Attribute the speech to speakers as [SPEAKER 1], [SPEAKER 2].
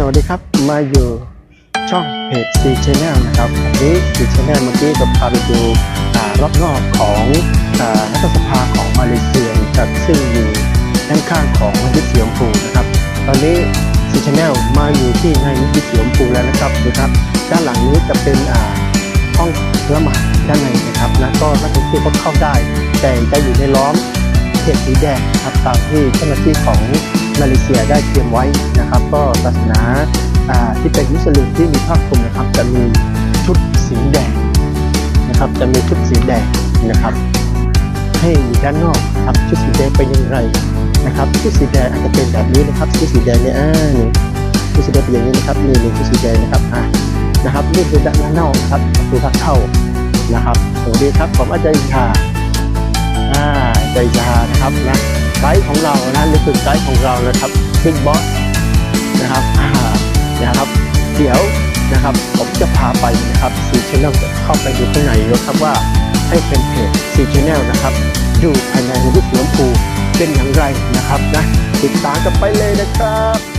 [SPEAKER 1] สวัสดีครับ มาอยู่ช่องเพจ C Channel นะครับวันนี้ C Channel เมื่อกี้ก็พาไปดูรอบนอกของอารัฐสภาของมาเลเซียนะครับซึ่งอยู่ด้านข้างของมัสยิดสีชมพูนะครับ ตอนนี้ C Channel มาอยู่ที่ในมัสยิดสีชมพูแล้วนะครับดูครับ ด้านหลังนี้จะเป็นอ่าห้องละหมาดด้านในนะครับนะก็นักท่องเที่ยวก็เข้าได้ แต่จะอยู่ในล้อม ตสีแดงครับตามที่เจ้าหน้าที่ของมาเลเซียได้เตรียมไว้นะครับ ก็ศาสนาอ่าที่เป็นมุสลิมที่มีภาคคลุมนะครับ จะมีชุดสีแดงนะครับ จะมีชุดสีแดงนะครับ ให้อยู่ด้านนอกครับชุดสีแดงเป็นอย่างไรนะครับชุดสีแดงอาจจะเป็นแบบนี้นะครับชุดสีแดงเนี่ยอ่านี่ชุดสีแดงเป็นอย่างนี้นะครับนี่นี่ชุดสีแดงนะครับอ่านะครับนี่คือด้านนอกนะครับประตูทางเข้านะครับสวัสดีครับผมอาจารย์อินทา ใจจานะครับนะไกด์ของเรานะนี่คือไกด์ของเรานะครับบิ๊กบอสนะครับนะครับเดี๋ยวนะครับผมจะพาไปนะครับซีชแนลจะเข้าไปดูข้างในนะครับว่าให้เป็นเพจซีชแนลนะครับอยู่ภายในวิทย์หลวงภูเป็นอย่างไรนะครับนะติดตามกันไปเลยนะครับ